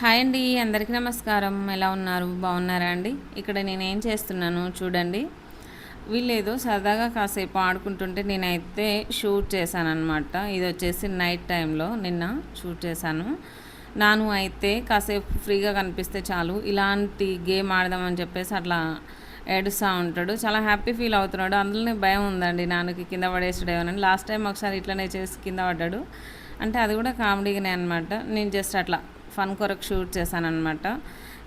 Hi అండి అందరికీ నమస్కారం. ఎలా ఉన్నారు? బాగున్నారా అండి? ఇక్కడ నేనేం చేస్తున్నాను చూడండి. వీళ్ళేదో సరదాగా కాసేపు ఆడుకుంటుంటే నేనైతే షూట్ చేశానమాట ఇది వచ్చేసి నైట్ టైంలో నిన్న షూట్ చేశాను. నాను అయితే కాసేపు ఫ్రీగా కనిపిస్తే చాలు. ఇలాంటి గేమ్ ఆడదామని చెప్పేసి అట్లా ఏడుస్తూ ఉంటాడు. చాలా హ్యాపీ ఫీల్ అవుతున్నాడు. అందులోనే భయం ఉందండి నాన్నకి కింద పడేసాడేమోనని లాస్ట్ టైం ఒకసారి ఇట్లనే చేసి కింద పడ్డాడు. అంటే అది కూడా కామెడీగానే అనమాట నేను జస్ట్ అట్లా ఫన్ కొరకు షూట్ చేశానమాట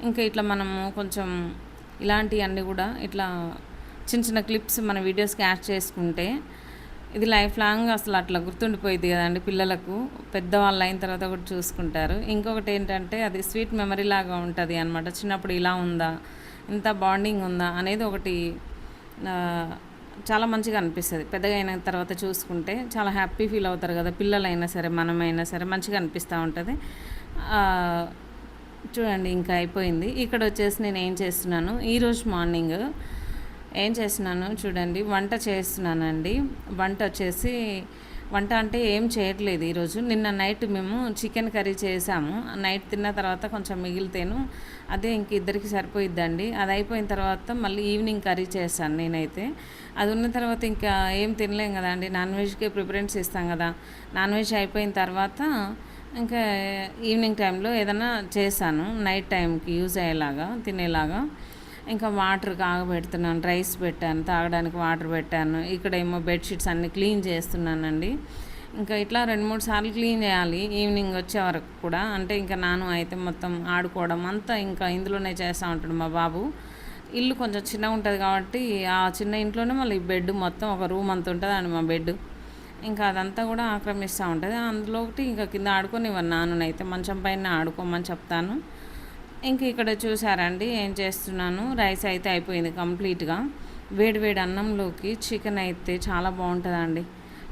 ఇంకా ఇట్లా మనము కొంచెం ఇలాంటివన్నీ కూడా ఇట్లా చిన్న చిన్న క్లిప్స్ మన వీడియోస్కి యాడ్ చేసుకుంటే ఇది లైఫ్ లాంగ్ అసలు అట్లా గుర్తుండిపోయింది కదండి పిల్లలకు. పెద్దవాళ్ళు అయిన తర్వాత కూడా చూసుకుంటారు. ఇంకొకటి ఏంటంటే అది స్వీట్ మెమరీ లాగా ఉంటుంది అనమాట చిన్నప్పుడు ఇలా ఉందా? ఇంత బాండింగ్ ఉందా? అనేది ఒకటి చాలా మంచిగా అనిపిస్తుంది. పెద్దగా అయిన తర్వాత చూసుకుంటే చాలా హ్యాపీ ఫీల్ అవుతారు కదా పిల్లలైనా సరే మనమైనా సరే మంచిగా అనిపిస్తూ ఉంటుంది. చూడండి ఇంకా అయిపోయింది. ఇక్కడ వచ్చేసి నేను ఏం చేస్తున్నాను? ఈరోజు మార్నింగ్ ఏం చేస్తున్నాను చూడండి వంట చేస్తున్నానండి. వంట వచ్చేసి వంట అంటే ఏం చేయట్లేదు ఈరోజు నిన్న నైట్ మేము చికెన్ కర్రీ చేసాము. నైట్ తిన్న తర్వాత కొంచెం మిగిలితేను అదే ఇంక ఇద్దరికి సరిపోయిద్దండి. అది అయిపోయిన తర్వాత మళ్ళీ ఈవినింగ్ కర్రీ చేస్తాను నేనైతే. అది ఉన్న తర్వాత ఇంకా ఏం తినలేం కదా అండి. నాన్ వెజ్కే ప్రిఫరెన్స్ ఇస్తాం కదా. నాన్ వెజ్ అయిపోయిన తర్వాత ఇంకా ఈవినింగ్ టైంలో ఏదైనా చేశాను నైట్ టైంకి యూజ్ అయ్యేలాగా తినేలాగా. ఇంకా వాటర్ కాగబెడుతున్నాను రైస్ పెట్టాను తాగడానికి వాటర్ పెట్టాను. ఇక్కడ ఏమో బెడ్షీట్స్ అన్ని క్లీన్ చేస్తున్నానండి. ఇంకా ఇట్లా రెండు మూడు సార్లు క్లీన్ చేయాలి ఈవినింగ్ వచ్చే వరకు కూడా. అంటే ఇంకా నాను అయితే మొత్తం ఆడుకోవడం అంతా ఇంకా ఇందులోనే చేస్తూ ఉంటాడు మా బాబు. ఇల్లు కొంచెం చిన్నగా ఉంటుంది కాబట్టి ఆ చిన్న ఇంట్లోనే మళ్ళీ బెడ్ మొత్తం ఒక రూమ్ అంత ఉంటుంది అండి మా బెడ్ ఇంకా అదంతా కూడా ఆక్రమిస్తూ ఉంటుంది. అందులో ఒకటి ఇంకా కింద ఆడుకొని నాన్ననైతే. మంచం పైన ఆడుకోమని చెప్తాను. ఇంక ఇక్కడ చూసారండి ఏం చేస్తున్నాను? రైస్ అయితే అయిపోయింది కంప్లీట్గా. వేడి వేడి అన్నంలోకి చికెన్ అయితే చాలా బాగుంటుందండి.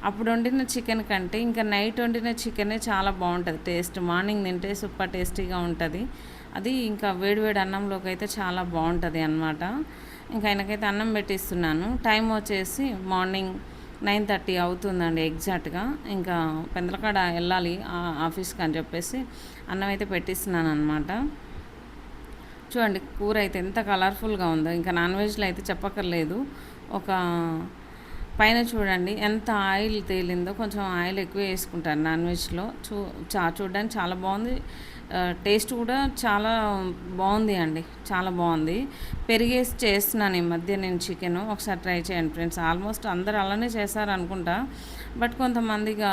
అప్పుడు వండిన చికెన్ కంటే ఇంకా నైట్ వండిన చికెనే చాలా బాగుంటుంది. టేస్ట్ మార్నింగ్ తింటే సూపర్ టేస్టీగా ఉంటుంది. అది ఇంకా వేడివేడి అన్నంలోకి అయితే చాలా బాగుంటుంది అనమాట ఇంకా ఆయనకైతే అన్నం పెట్టిస్తున్నాను. టైం వచ్చేసి మార్నింగ్ నైన్ థర్టీ అవుతుందండి ఎగ్జాక్ట్గా. ఇంకా పెందలకాడ వెళ్ళాలి ఆ- ఆఫీస్కి అని చెప్పేసి అన్నం అయితే పెట్టిస్తున్నాను అనమాట చూడండి కూర అయితే ఎంత కలర్ఫుల్గా ఉందో. ఇంకా నాన్ వెజ్లో అయితే చెప్పక్కర్లేదు. ఒక పైన చూడండి ఎంత ఆయిల్ తేలిందో కొంచెం ఆయిల్ ఎక్కువ వేసుకుంటారు నాన్ వెజ్లో. చూ చా చూడడానికి చాలా బాగుంది. టేస్ట్ కూడా చాలా బాగుంది అండి. చాలా బాగుంది. పెరిగేసి చేస్తున్నాను ఈ మధ్య నేను చికెన్. ఒకసారి ట్రై చేయండి ఫ్రెండ్స్. ఆల్మోస్ట్ అందరు అలానే చేశారు అనుకుంటా బట్ కొంతమందిగా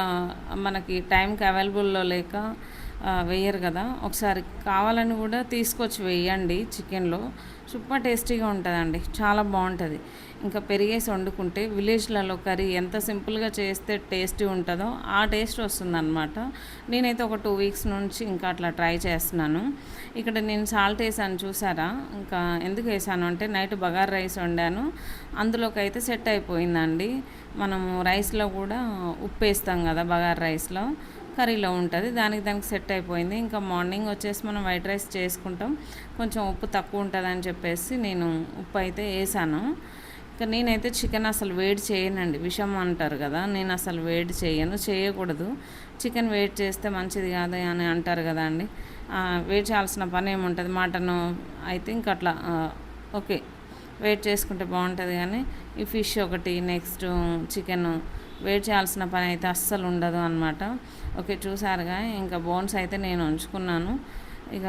మనకి టైంకి అవైలబుల్లో లేక వేయరు కదా. ఒకసారి కావాలని కూడా తీసుకొచ్చి వేయండి చికెన్లో. సూపర్ టేస్టీగా ఉంటుందండి. చాలా బాగుంటుంది. ఇంకా పెరిగేసి వండుకుంటే విలేజ్లలో కర్రీ ఎంత సింపుల్గా చేస్తే టేస్టీ ఉంటుందో ఆ టేస్ట్ వస్తుందన్నమాట. నేనైతే ఒక టూ వీక్స్ నుంచి ఇంకా అట్లా ట్రై చేస్తున్నాను. ఇక్కడ నేను సాల్ట్ వేసాను చూసారా? ఇంకా ఎందుకు వేసాను అంటే నైట్ బగార్ రైస్ వండాను. అందులోకి అయితే సెట్ అయిపోయిందండి. మనము రైస్లో కూడా ఉప్పు వేస్తాం కదా బగార్ రైస్లో. కర్రీలో ఉంటుంది. దానికి దానికి సెట్ అయిపోయింది. ఇంకా మార్నింగ్ వచ్చేసి మనం వైట్ రైస్ చేసుకుంటాం. కొంచెం ఉప్పు తక్కువ ఉంటుందని చెప్పేసి నేను ఉప్పు అయితే వేసాను. ఇంకా నేనైతే చికెన్ అసలు వేడి చేయనండి. విషం అంటారు కదా నేను అసలు వేడి చేయను చేయకూడదు. చికెన్ వేడి చేస్తే మంచిది కాదు అని అంటారు కదా అండి. వేడి చేయాల్సిన పని ఏముంటుంది? మటన్ అయితే ఇంక అట్లా ఓకే. వెయిట్ చేసుకుంటే బాగుంటుంది కానీ ఈ ఫిష్ ఒకటి నెక్స్ట్ చికెన్ వెయిట్ చేయాల్సిన పని అయితే అస్సలు ఉండదు అనమాట ఓకే చూసారుగా. ఇంకా బోన్స్ అయితే నేను ఉంచుకున్నాను. ఇక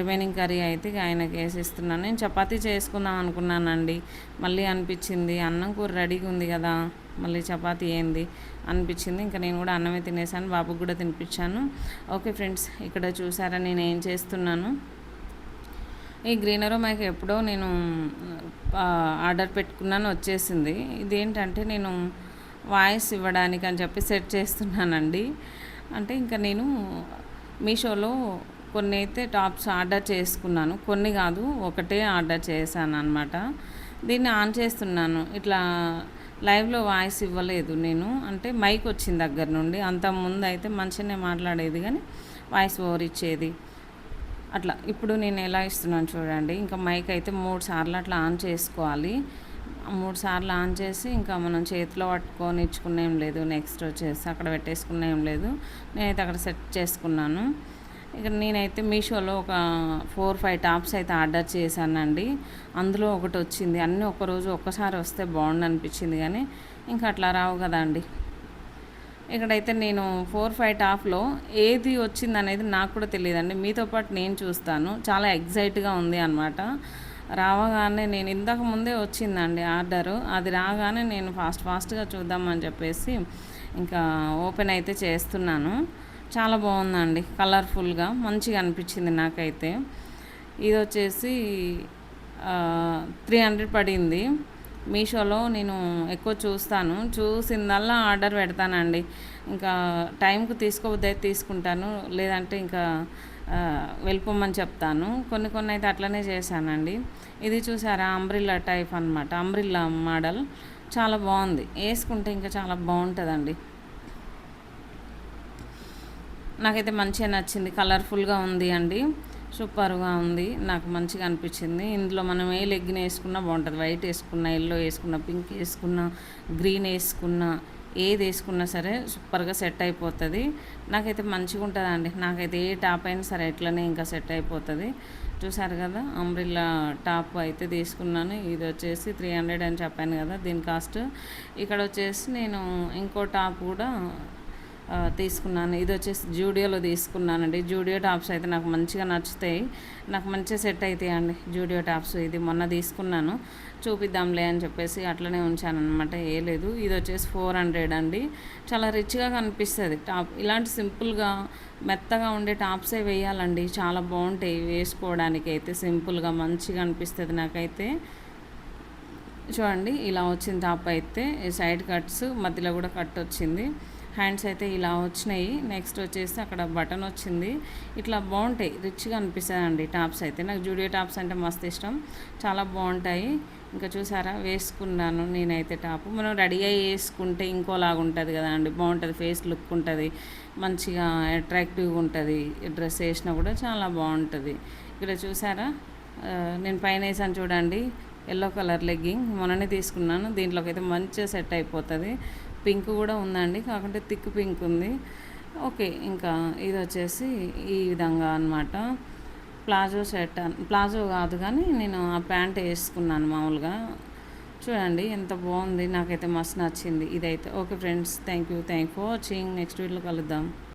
రిమైనింగ్ కర్రీ అయితే ఇక ఆయనకి వేసిస్తున్నాను. నేను చపాతీ చేసుకుందాం అనుకున్నానండి. మళ్ళీ అనిపించింది అన్నం కూర రెడీగా ఉంది కదా మళ్ళీ చపాతీ ఏంది అనిపించింది. ఇంకా నేను కూడా అన్నమే తినేసాను బాబుకి కూడా తినిపించాను. ఓకే ఫ్రెండ్స్ ఇక్కడ చూసారా నేను ఏం చేస్తున్నాను? ఈ గ్రీనరో మైక్ ఎప్పుడో నేను ఆర్డర్ పెట్టుకున్నాను వచ్చేసింది. ఇదేంటంటే నేను వాయిస్ ఇవ్వడానికి అని చెప్పి సెట్ చేస్తున్నానండి. అంటే ఇంకా నేను మీషోలో కొన్ని అయితే టాప్స్ ఆర్డర్ చేసుకున్నాను. కొన్ని కాదు ఒకటే ఆర్డర్ చేశాను అనమాట దీన్ని ఆన్ చేస్తున్నాను. ఇట్లా లైవ్లో వాయిస్ ఇవ్వలేదు నేను. అంటే మైక్ వచ్చిన దగ్గర నుండి అంత ముందు అయితే మంచిగానే మాట్లాడేది కానీ వాయిస్ ఓవర్ ఇచ్చేది. అట్లా ఇప్పుడు నేను ఎలా ఇస్తున్నాను చూడండి. ఇంకా మైక్ అయితే మూడు సార్లు అట్లా ఆన్ చేసుకోవాలి. మూడు సార్లు ఆన్ చేసి ఇంకా మనం చేతిలో పట్టుకొని ఇచ్చుకునేం లేదు. నెక్స్ట్ వచ్చేసి అక్కడ పెట్టేసుకునేం లేదు. నేనైతే అక్కడ సెట్ చేసుకున్నాను. ఇక్కడ నేనైతే మీషోలో ఒక ఫోర్ ఫైవ్ టాప్స్ అయితే ఆర్డర్ చేశానండి. అందులో ఒకటి వచ్చింది. అన్నీ ఒకరోజు ఒక్కసారి వస్తే బాగుండు అనిపించింది కానీ ఇంకా అట్లా రావు కదా అండి ఇక్కడైతే నేను ఫోర్ ఫైవ్ టాప్లో ఏది వచ్చింది అనేది నాకు కూడా తెలియదండి. మీతో పాటు నేను చూస్తాను. చాలా ఎగ్జైట్గా ఉంది అనమాట రావగానే నేను ఇంతకు ముందే వచ్చిందండి ఆర్డరు. అది రాగానే నేను ఫాస్ట్ ఫాస్ట్గా చూద్దామని చెప్పేసి ఇంకా ఓపెన్ అయితే చేస్తున్నాను. చాలా బాగుందండి. కలర్ఫుల్గా మంచిగా అనిపించింది నాకైతే. ఇది వచ్చేసి త్రీ హండ్రెడ్ పడింది. మీషోలో నేను ఎక్కువ చూస్తాను. చూసిందల్లా ఆర్డర్ పెడతానండి. ఇంకా టైంకు తీసుకోవద్దు తీసుకుంటాను. లేదంటే ఇంకా వెళ్ళిపోమని చెప్తాను. కొన్ని కొన్ని అయితే అట్లనే చేశానండి. ఇది చూసారా? అంబ్రిల్లా టైప్ అనమాట అంబ్రిల్లా మోడల్. చాలా బాగుంది. వేసుకుంటే ఇంకా చాలా బాగుంటుందండి. నాకైతే మంచిగా నచ్చింది. కలర్ఫుల్గా ఉంది అండి. సూపర్గా ఉంది. నాకు మంచిగా అనిపించింది. ఇందులో మనం ఏ లెగ్గిన వేసుకున్నా బాగుంటుంది. వైట్ వేసుకున్నా ఎల్లో వేసుకున్నా పింక్ వేసుకున్నా గ్రీన్ వేసుకున్నా ఏది వేసుకున్నా సరే సూపర్గా సెట్ అయిపోతుంది. నాకైతే మంచిగా ఉంటుందండి. నాకైతే ఏ టాప్ అయినా సరే ఎట్లనే ఇంకా సెట్ అయిపోతుంది. చూసారు కదా అంబ్రిల్లా టాప్ అయితే తీసుకున్నాను. ఇది వచ్చేసి త్రీ హండ్రెడ్ అని చెప్పాను కదా దీని కాస్ట్. ఇక్కడ వచ్చేసి నేను ఇంకో టాప్ కూడా తీసుకున్నాను. ఇది వచ్చేసి జూడియోలో తీసుకున్నానండి. జూడియో టాప్స్ అయితే నాకు మంచిగా నచ్చుతాయి. నాకు మంచిగా సెట్ అవుతాయి అండి జూడియో టాప్స్. ఇది మొన్న తీసుకున్నాను. చూపిద్దాంలే అని చెప్పేసి అట్లనే ఉంచాను అనమాట ఏ లేదు. ఇది వచ్చేసి ఫోర్ హండ్రెడ్ అండి. చాలా రిచ్గా కనిపిస్తుంది. టాప్ ఇలాంటి సింపుల్గా మెత్తగా ఉండే టాప్సే వేయాలండి. చాలా బాగుంటాయి వేసుకోవడానికి అయితే. సింపుల్గా మంచిగా అనిపిస్తుంది నాకైతే. చూడండి ఇలా వచ్చిన టాప్ అయితే సైడ్ కట్స్ మధ్యలో కూడా కట్ వచ్చింది. హ్యాండ్స్ అయితే ఇలా వచ్చినాయి. నెక్స్ట్ వచ్చేసి అక్కడ బటన్ వచ్చింది. ఇట్లా బాగుంటాయి. రిచ్గా అనిపిస్తుంది అండి టాప్స్ అయితే. నాకు జూడియో టాప్స్ అంటే మస్తు ఇష్టం. చాలా బాగుంటాయి. ఇంకా చూసారా? వేసుకున్నాను నేనైతే టాప్. మనం రెడీగా వేసుకుంటే ఇంకోలాగా ఉంటుంది కదా అండి. బాగుంటుంది. ఫేస్ లుక్ ఉంటుంది. మంచిగా అట్రాక్టివ్గా ఉంటుంది. డ్రెస్ వేసినా కూడా చాలా బాగుంటుంది. ఇక్కడ చూసారా? నేను పైన వేసాను చూడండి. Yellow colour legging. మొన్ననే తీసుకున్నాను. దీంట్లోకి అయితే మంచిగా సెట్ అయిపోతుంది. పింక్ కూడా ఉందండి కాకుంటే థిక్ పింక్ ఉంది. ఓకే ఇంకా ఇది వచ్చేసి ఈ విధంగా అనమాట ప్లాజో షర్ట్ ప్లాజో కాదు కానీ నేను ఆ ప్యాంట్ వేసుకున్నాను మామూలుగా. చూడండి ఎంత బాగుంది నాకైతే మస్తు నచ్చింది ఇదైతే. Okay friends thank you thank for watching. Next వీడియోలో కలుద్దాం.